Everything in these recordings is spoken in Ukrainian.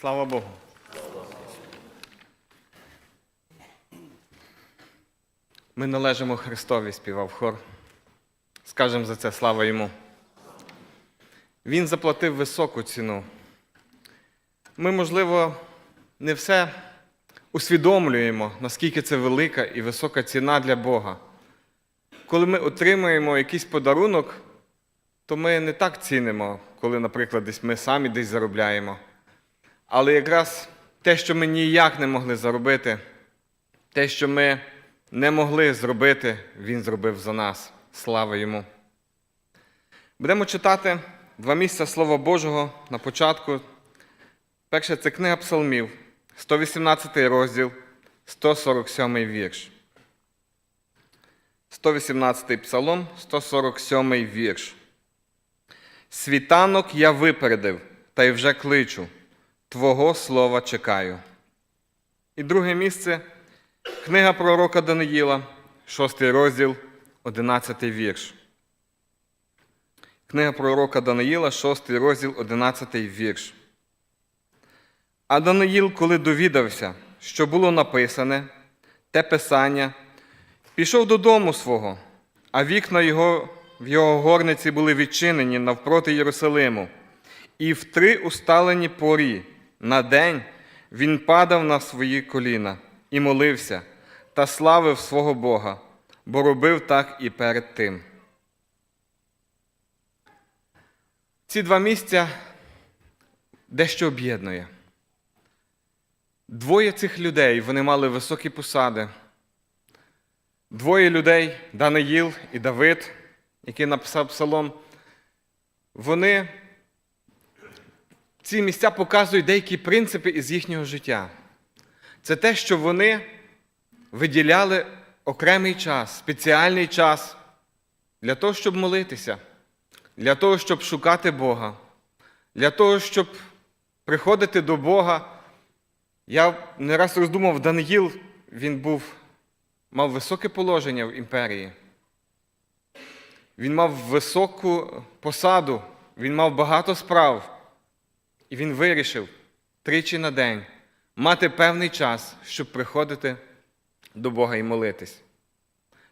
Слава Богу. Ми належимо Христові, співав хор. Скажемо за це слава йому. Він заплатив високу ціну. Ми, можливо, не все усвідомлюємо, наскільки це велика і висока ціна для Бога. Коли ми отримуємо якийсь подарунок, то ми не так цінимо, коли, наприклад, десь ми самі десь заробляємо. Але якраз те, що ми ніяк не могли заробити, те, що ми не могли зробити, Він зробив за нас. Слава йому. Будемо читати два місця Слова Божого на початку. Перше це книга Псалмів, 118 розділ, 147 вірш. 118 псалом, 147 вірш. Світанок я випередив, та й вже кличу, Твого слова чекаю. І друге місце книга пророка Даниїла, 6 розділ, 11 вірш. Книга пророка Даниїла, 6 розділ, 11 вірш. А Даниїл, коли довідався, що було написане, те писання, пішов додому свого, а вікна його в його горниці були відчинені навпроти Єрусалиму, і в три усталені порі на день він падав на свої коліна і молився та славив свого Бога, бо робив так і перед тим. Ці два місця дещо об'єднує. Двоє цих людей вони мали високі посади. Двоє людей, Даниїл і Давид, який написав псалом, вони ці місця показують деякі принципи із їхнього життя. Це те, що вони виділяли окремий час, спеціальний час для того, щоб молитися, для того, щоб шукати Бога, для того, щоб приходити до Бога. Я не раз роздумав, Даниїл, він був, мав високе положення в імперії. Він мав високу посаду, він мав багато справ. І він вирішив тричі на день мати певний час, щоб приходити до Бога і молитись.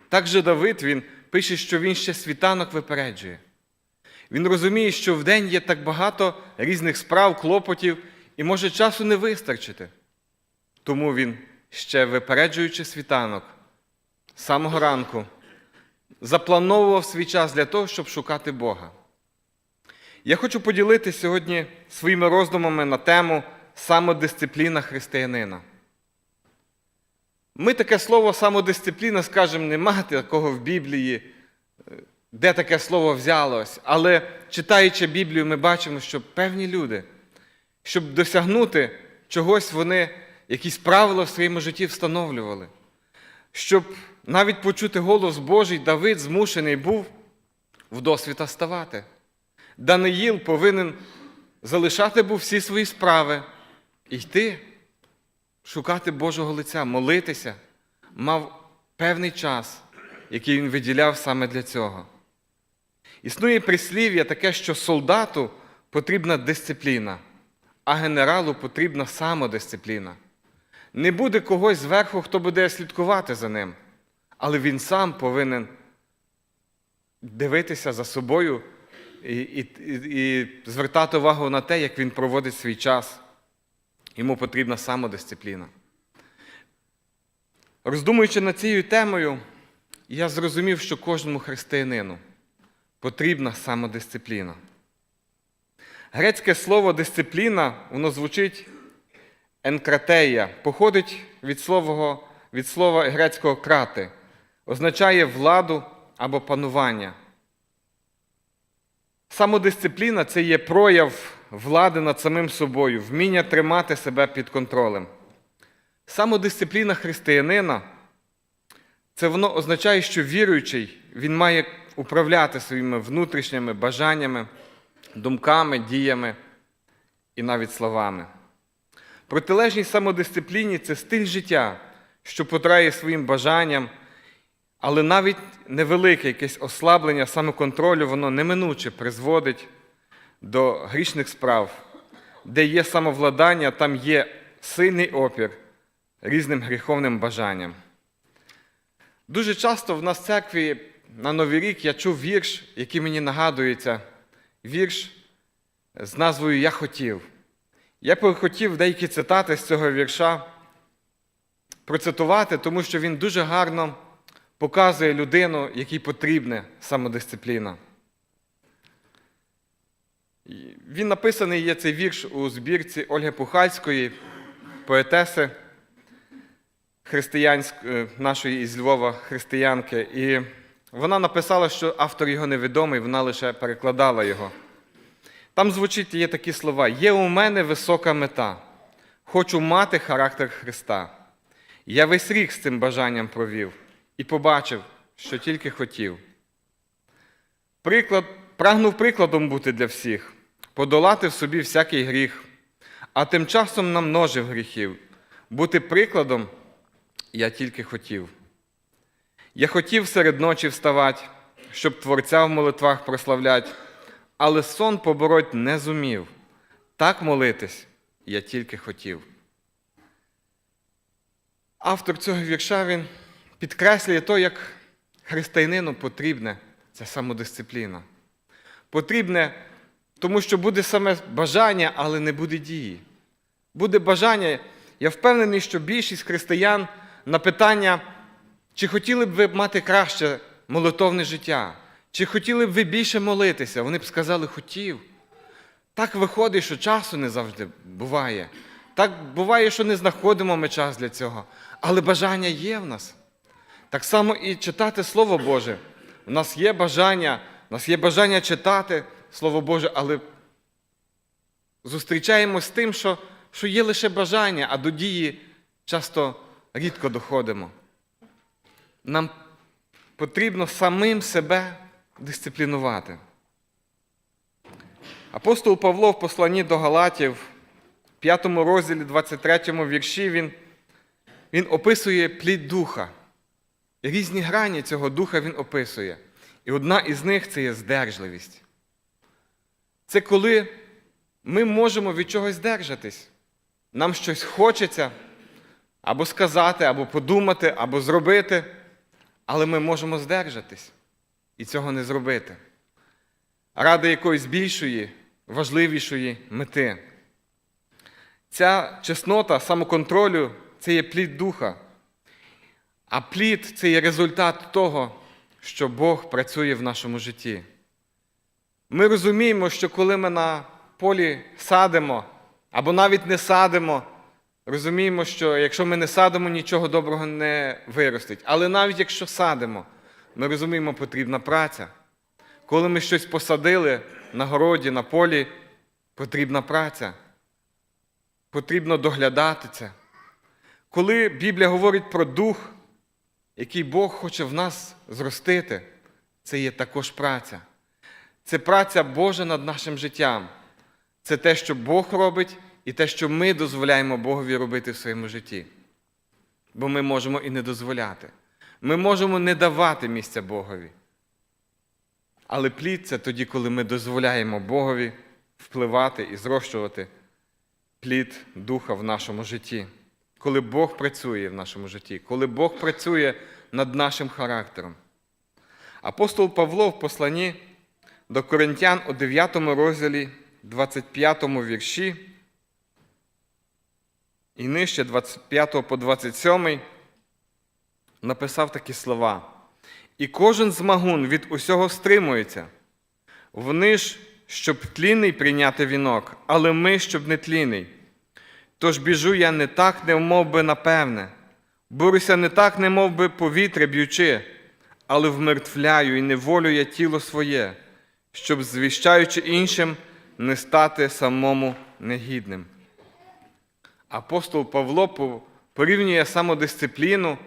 Так же Давид він пише, що він ще світанок випереджує. Він розуміє, що в день є так багато різних справ, клопотів, і може часу не вистачити. Тому він, ще випереджуючи світанок, самого ранку, заплановував свій час для того, щоб шукати Бога. Я хочу поділитися сьогодні своїми роздумами на тему самодисципліна християнина. Ми таке слово самодисципліна, скажемо, нема такого в Біблії, де таке слово взялось. Але читаючи Біблію, ми бачимо, що певні люди, щоб досягнути чогось, вони якісь правила в своєму житті встановлювали. Щоб навіть почути голос Божий, Давид змушений був в досвіта ставати. Даниїл повинен залишати був всі свої справи йти, шукати Божого лиця, молитися, мав певний час, який він виділяв саме для цього. Існує прислів'я таке, що солдату потрібна дисципліна, а генералу потрібна самодисципліна. Не буде когось зверху, хто буде слідкувати за ним, але він сам повинен дивитися за собою і, і, і, звертати увагу на те, як він проводить свій час. Йому потрібна самодисципліна. Роздумуючи над цією темою, я зрозумів, що кожному християнину потрібна самодисципліна. Грецьке слово дисципліна, воно звучить енкратея, походить від слова, від слова грецького крати, означає владу або панування. Самодисципліна це є прояв влади над самим собою, вміння тримати себе під контролем. Самодисципліна християнина це воно означає, що віруючий він має управляти своїми внутрішніми бажаннями, думками, діями і навіть словами. Протилежність самодисципліні це стиль життя, що потрає своїм бажанням, але навіть невелике якесь ослаблення самоконтролю, воно неминуче призводить до грішних справ, де є самовладання, там є сильний опір різним гріховним бажанням. Дуже часто в нас в церкві на Новий рік я чув вірш, який мені нагадується, вірш з назвою Я хотів. Я хотів деякі цитати з цього вірша процитувати, тому що він дуже гарно показує людину, якій потрібна самодисципліна. Він написаний є цей вірш у збірці Ольги Пухальської, поетеси християнської, нашої із Львова християнки. І вона написала, що автор його невідомий, вона лише перекладала його. Там звучить є такі слова: є у мене висока мета. Хочу мати характер Христа. Я весь рік з цим бажанням провів і побачив, що тільки хотів. Приклад, прагнув прикладом бути для всіх, подолати в собі всякий гріх, а тим часом намножив гріхів. Бути прикладом я тільки хотів. Я хотів серед ночі вставати, щоб Творця в молитвах прославлять, але сон побороть не зумів. Так молитись я тільки хотів. Автор цього вірша він підкреслює то, як християнину потрібне ця самодисципліна. Потрібне, тому що буде саме бажання, але не буде дії. Буде бажання, я впевнений, що більшість християн на питання, чи хотіли б ви мати краще молитовне життя, чи хотіли б ви більше молитися, вони б сказали, хотів. Так виходить, що часу не завжди буває. Так буває, що не знаходимо ми час для цього. Але бажання є в нас. Так само і читати Слово Боже. У нас є бажання, у нас є бажання читати Слово Боже, але зустрічаємось з тим, що, що є лише бажання, а до дії часто рідко доходимо. Нам потрібно самим себе дисциплінувати. Апостол Павло в посланні до Галатів, в 5 розділі, 23 вірші, він, він описує плід духа. Різні грані цього духа він описує. І одна із них це є здержливість. Це коли ми можемо від чогось здержатись. Нам щось хочеться або сказати, або подумати, або зробити, але ми можемо здержатись і цього не зробити. Ради якоїсь більшої, важливішої мети. Ця чеснота самоконтролю це є плід духа. А плід це є результат того, що Бог працює в нашому житті. Ми розуміємо, що коли ми на полі садимо, або навіть не садимо, розуміємо, що якщо ми не садимо, нічого доброго не виростить. Але навіть якщо садимо, ми розуміємо, потрібна праця. Коли ми щось посадили на городі, на полі, потрібна праця. Потрібно доглядати це. Коли Біблія говорить про дух, який Бог хоче в нас зростити, це є також праця. Це праця Божа над нашим життям. Це те, що Бог робить, і те, що ми дозволяємо Богові робити в своєму житті. Бо ми можемо і не дозволяти. Ми можемо не давати місця Богові. Але плід це тоді, коли ми дозволяємо Богові впливати і зрощувати плід духа в нашому житті. Коли Бог працює в нашому житті, коли Бог працює над нашим характером. Апостол Павло в посланні до Коринтян у 9 розділі, 25 вірші, і нижче 25 по 27 написав такі слова. І кожен змагун від усього стримується. Вони ж, щоб тлінний прийняти вінок, але ми, щоб не тлінний. Тож біжу я не так, не мов би напевне, борюся не так, не би повітря б'ючи, але вмертвляю і неволю я тіло своє, щоб, звіщаючи іншим, не стати самому негідним. Апостол Павло порівнює самодисципліну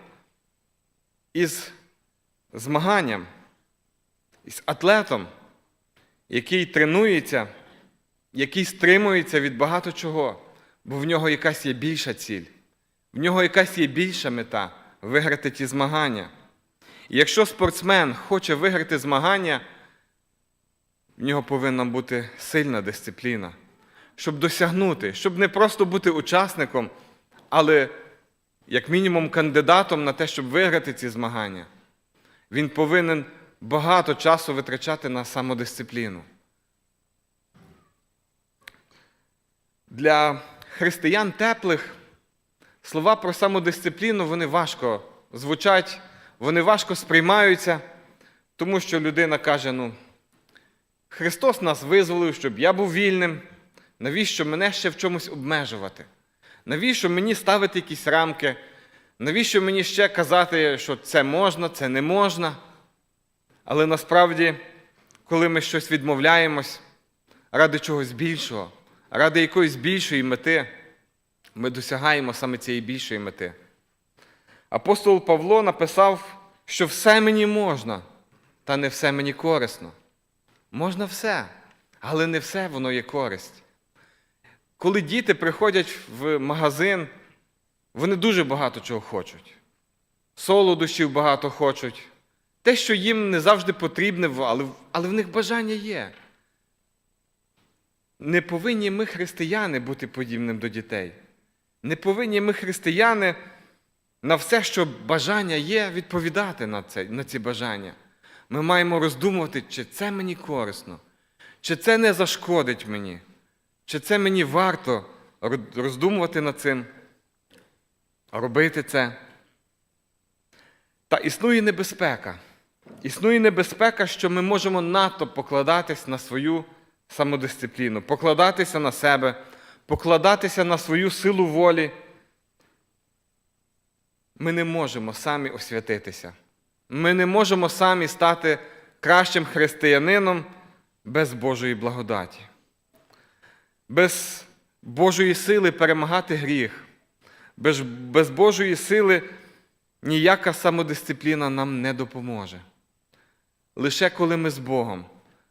із змаганням, із атлетом, який тренується, який стримується від багато чого, бо в нього якась є більша ціль, в нього якась є більша мета виграти ті змагання. І якщо спортсмен хоче виграти змагання, в нього повинна бути сильна дисципліна. щоб досягнути, щоб не просто бути учасником, але як мінімум кандидатом на те, щоб виграти ці змагання. Він повинен багато часу витрачати на самодисципліну. Для християн теплих слова про самодисципліну вони важко звучать, вони важко сприймаються, тому що людина каже: ну, Христос нас визволив, щоб я був вільним. Навіщо мене ще в чомусь обмежувати? Навіщо мені ставити якісь рамки? Навіщо мені ще казати, що це можна, це не можна? Але насправді, коли ми щось відмовляємось ради чогось більшого, ради якоїсь більшої мети, ми досягаємо саме цієї більшої мети. Апостол Павло написав, що все мені можна, та не все мені корисно. Можна все, але не все воно є користь. Коли діти приходять в магазин, вони дуже багато чого хочуть. Солодощів багато хочуть. Те, що їм не завжди потрібне, але, але в них бажання є. Не повинні ми, християни, бути подібним до дітей. Не повинні ми, християни, на все, що бажання є, відповідати на, це, на ці бажання. Ми маємо роздумувати, чи це мені корисно, чи це не зашкодить мені, чи це мені варто роздумувати над цим, робити це. Та існує небезпека. Існує небезпека, що ми можемо надто покладатись на свою самодисципліну, покладатися на себе, покладатися на свою силу волі. Ми не можемо самі освятитися. Ми не можемо самі стати кращим християнином без Божої благодаті, без Божої сили перемагати гріх, без, без Божої сили ніяка самодисципліна нам не допоможе. Лише коли ми з Богом,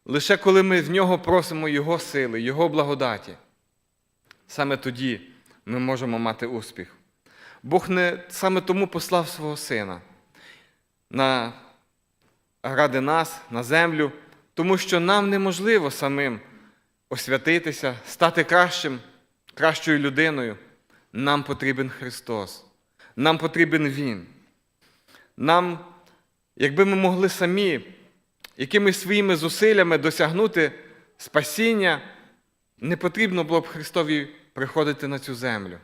лише коли ми в нього просимо Його сили, Його благодаті, саме тоді ми можемо мати успіх. Бог не саме тому послав свого Сина на, ради нас, на землю, тому що нам неможливо самим освятитися, стати кращим, кращою людиною. Нам потрібен Христос, нам потрібен Він. Нам, якби ми могли самі якимись своїми зусиллями досягнути спасіння, не потрібно було б Христові приходити на цю землю.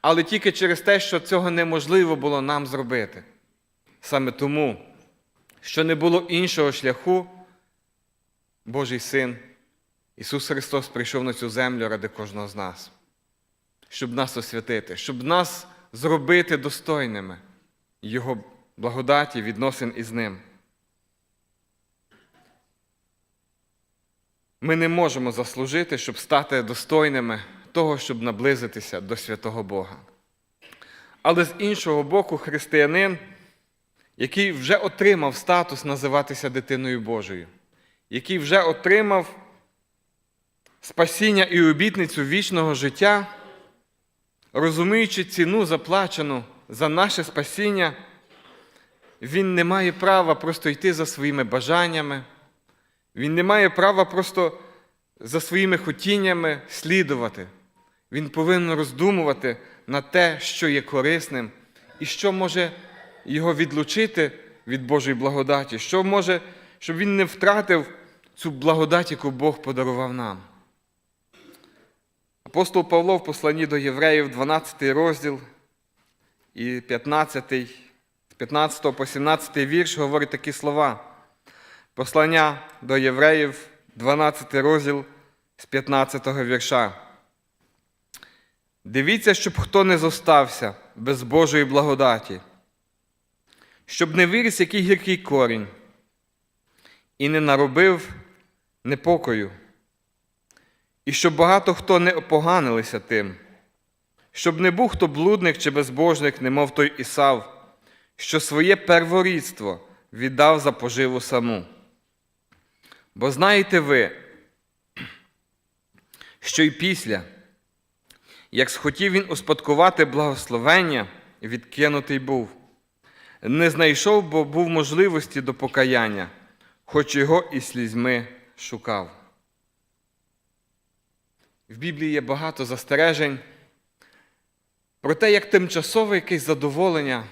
Але тільки через те, що цього неможливо було нам зробити. Саме тому, що не було іншого шляху, Божий Син, Ісус Христос прийшов на цю землю ради кожного з нас, щоб нас освятити, щоб нас зробити достойними Його благодаті, відносин із Ним. Ми не можемо заслужити, щоб стати достойними того, щоб наблизитися до святого Бога. Але з іншого боку, християнин, який вже отримав статус називатися дитиною Божою, який вже отримав спасіння і обітницю вічного життя, розуміючи ціну заплачену за наше спасіння, він не має права просто йти за своїми бажаннями, він не має права просто за своїми хотіннями слідувати. Він повинен роздумувати на те, що є корисним, і що може його відлучити від Божої благодаті, що може, щоб він не втратив цю благодать, яку Бог подарував нам. Апостол Павло в посланні до Євреїв, 12 розділ і 15, з 15 по 17 вірш говорить такі слова. Послання до Євреїв, 12 розділ з 15 вірша. Дивіться, щоб хто не зостався без Божої благодаті, щоб не виріс який гіркий корінь і не наробив непокою, і щоб багато хто не опоганилися тим, щоб не був хто блудник чи безбожник, немов той Ісав, що своє перворідство віддав за поживу саму. Бо знаєте ви, що й після, як схотів він успадкувати благословення, відкинутий був, не знайшов, бо був можливості до покаяння, хоч його і слізьми шукав. В Біблії є багато застережень про те, як тимчасове якесь задоволення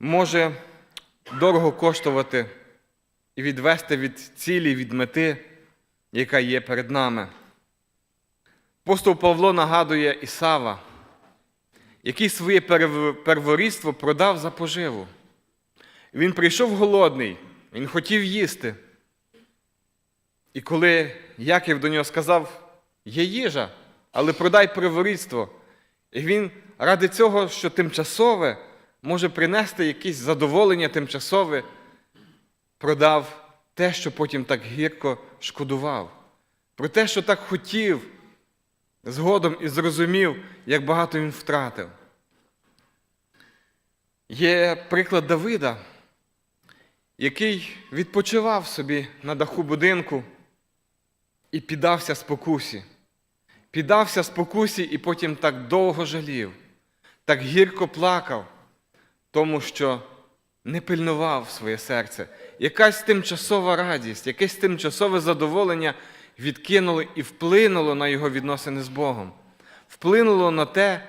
може дорого коштувати і відвести від цілі, від мети, яка є перед нами. Апостол Павло нагадує Ісава, який своє перв- перворідство продав за поживу. Він прийшов голодний, він хотів їсти. І коли Яків до нього сказав, є їжа, але продай перворідство, і він ради цього, що тимчасове може принести якесь задоволення тимчасове, продав те, що потім так гірко шкодував, про те, що так хотів, згодом і зрозумів, як багато він втратив. Є приклад Давида, який відпочивав собі на даху будинку і піддався спокусі. Піддався спокусі і потім так довго жалів, так гірко плакав, тому що не пильнував своє серце. Якась тимчасова радість, якесь тимчасове задоволення відкинуло і вплинуло на його відносини з Богом. Вплинуло на те,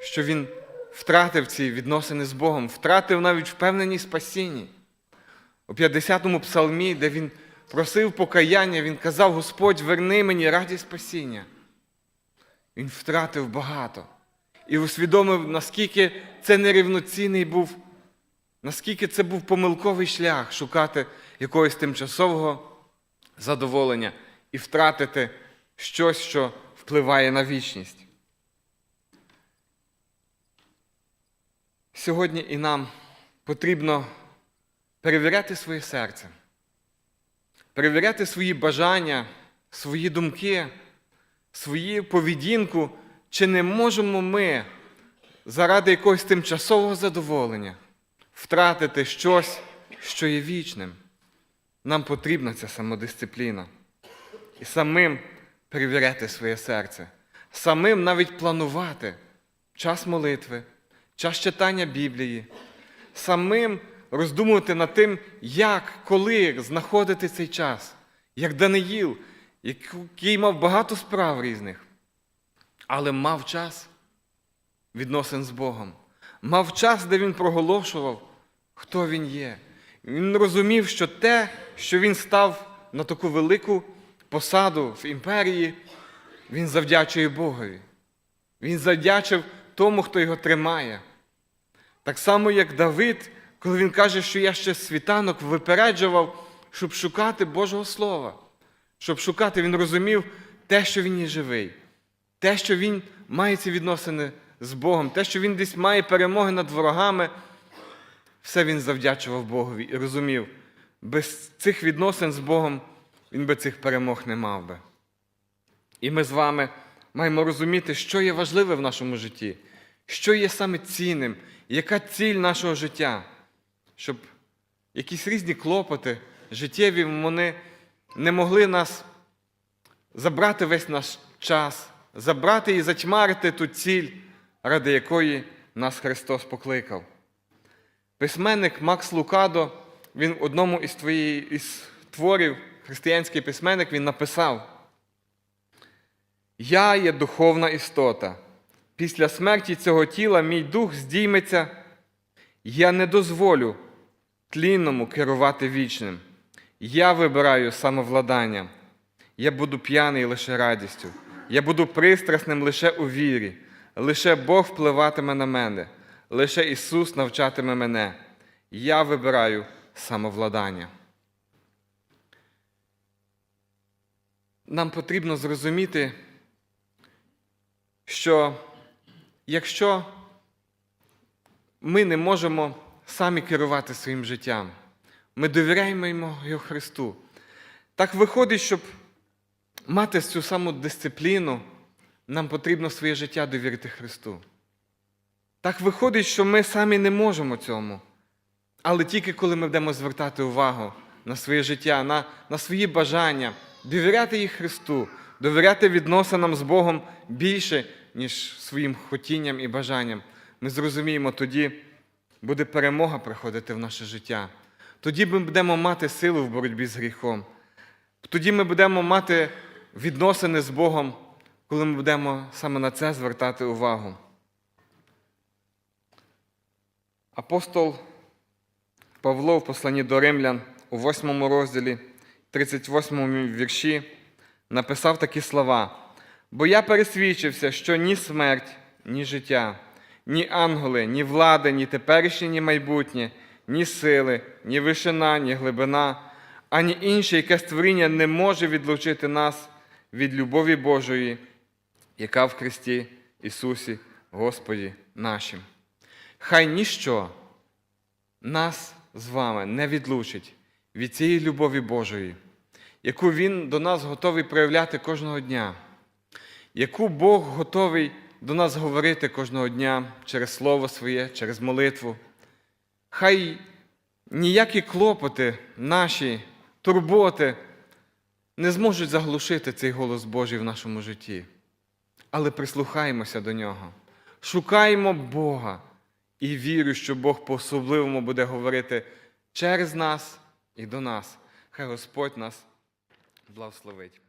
що він втратив ці відносини з Богом, втратив навіть впевненість спасінні. У 50-му псалмі, де він просив покаяння, він казав: Господь, верни мені радість спасіння. Він втратив багато і усвідомив, наскільки це нерівноцінний був, наскільки це був помилковий шлях шукати якогось тимчасового задоволення і втратити щось, що впливає на вічність. Сьогодні і нам потрібно перевіряти своє серце, перевіряти свої бажання, свої думки, свою поведінку, чи не можемо ми заради якогось тимчасового задоволення втратити щось, що є вічним. Нам потрібна ця самодисципліна. І самим перевіряти своє серце, самим навіть планувати час молитви, час читання Біблії, самим роздумувати над тим, як, коли знаходити цей час, як Даниїл, який мав багато справ різних, але мав час відносин з Богом, мав час, де він проголошував, хто він є. Він розумів, що те, що він став на таку велику посаду в імперії, він завдячує Богові. Він завдячив тому, хто його тримає. Так само, як Давид, коли він каже, що я ще світанок випереджував, щоб шукати Божого Слова, щоб шукати, він розумів те, що він є живий, те, що він має ці відносини з Богом, те, що він десь має перемоги над ворогами, все він завдячував Богові і розумів, без цих відносин з Богом він би цих перемог не мав би. І ми з вами маємо розуміти, що є важливе в нашому житті, що є саме цінним, яка ціль нашого життя, щоб якісь різні клопоти життєві вони не могли нас забрати весь наш час, забрати і затьмарити ту ціль, ради якої нас Христос покликав. Письменник Макс Лукадо, він в одному із, твої, із творів, християнський письменник, він написав: Я є духовна істота. Після смерті цього тіла мій дух здійметься. Я не дозволю тлінному керувати вічним. Я вибираю самовладання. Я буду п'яний лише радістю. Я буду пристрасним лише у вірі. Лише Бог впливатиме на мене, лише Ісус навчатиме мене. Я вибираю самовладання. Нам потрібно зрозуміти, що якщо ми не можемо самі керувати своїм життям, ми довіряємо його Христу. Так виходить, щоб мати цю саму дисципліну, нам потрібно своє життя довірити Христу. Так виходить, що ми самі не можемо цьому. Але тільки коли ми будемо звертати увагу на своє життя, на, на свої бажання, довіряти їх Христу, довіряти відносинам з Богом більше, ніж своїм хотінням і бажанням, ми зрозуміємо, тоді буде перемога приходити в наше життя. Тоді ми будемо мати силу в боротьбі з гріхом. Тоді ми будемо мати відносини з Богом, коли ми будемо саме на це звертати увагу. Апостол Павло в посланні до римлян у 8 розділі, 38 вірші написав такі слова: Бо я пересвідчився, що ні смерть, ні життя, ні ангели, ні влади, ні теперішнє, ні майбутнє, ні сили, ні вишина, ні глибина, ані інше, яке створіння не може відлучити нас від любові Божої, яка в Христі Ісусі, Господі нашим. Хай ніщо нас з вами не відлучить від цієї любові Божої, яку Він до нас готовий проявляти кожного дня, яку Бог готовий до нас говорити кожного дня через Слово Своє, через молитву. Хай ніякі клопоти, наші турботи не зможуть заглушити цей голос Божий в нашому житті. Але прислухаємося до нього, шукаємо Бога і вірю, що Бог по-особливому буде говорити через нас і до нас. Хай Господь нас благословить.